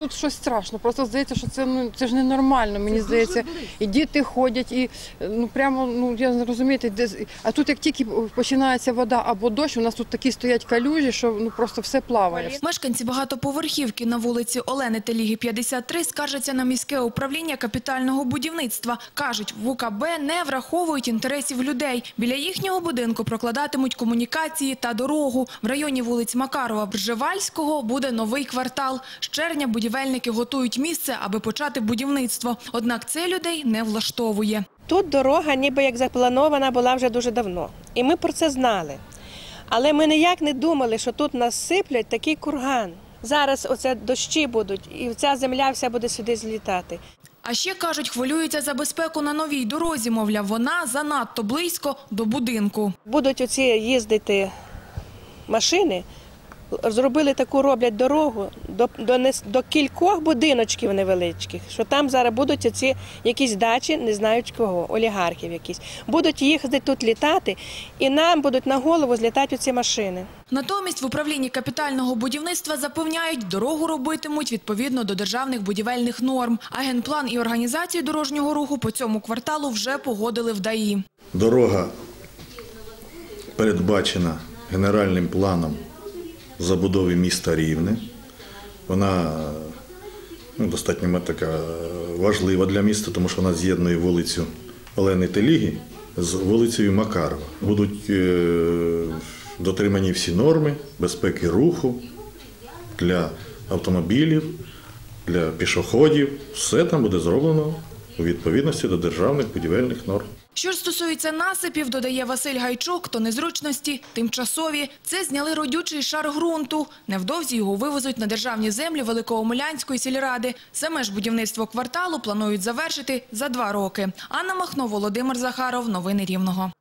Тут щось страшно, просто здається, що це ну це ж ненормально. Мені здається, і діти ходять, і ну прямо ну я не розумієте, де з- а тут як тільки починається вода або дощ, у нас тут такі стоять калюжі, що ну просто все плаває. Мешканці багатоповерхівки на вулиці Олени Теліги 53 скаржаться на міське управління капітального будівництва. Кажуть, в УКБ не враховують інтересів людей. Біля їхнього будинку прокладатимуть комунікації та дорогу. В районі вулиць Макарова Бржевальського буде новий квартал. З червня будівельники готують місце, аби почати будівництво. Однак це людей не влаштовує. Тут дорога ніби як запланована була вже дуже давно. І ми про це знали. Але ми ніяк не думали, що тут нас сиплять такий курган. Зараз оце дощі будуть, і ця земля вся буде сюди злітати. А ще, кажуть, хвилюються за безпеку на новій дорозі, мовляв, вона занадто близько до будинку. Будуть оці їздити машини, зробили таку роблять дорогу до, до, до кількох будиночків невеличких, що там зараз будуть оці якісь дачі, не знають кого, олігархів якісь. Будуть їздити тут літати, і нам будуть на голову злітати оці машини. Натомість в управлінні капітального будівництва запевняють, дорогу робитимуть відповідно до державних будівельних норм. А генплан і організацію дорожнього руху по цьому кварталу вже погодили в ДАІ. Дорога передбачена генеральним планом забудови міста Рівне. Вона ну, достатньо така важлива для міста, тому що вона з'єднує вулицю Олени Теліги з вулицею Макарова. Будуть е, дотримані всі норми безпеки руху для автомобілів, для пішоходів. Все там буде зроблено у відповідності до державних будівельних норм. Що ж стосується насипів, додає Василь Гайчук, то незручності тимчасові. Це зняли родючий шар ґрунту. Невдовзі його вивезуть на державні землі Великоомелянської сільради. Саме ж будівництво кварталу планують завершити за два роки. Анна Махно, Володимир Захаров. Новини Рівного.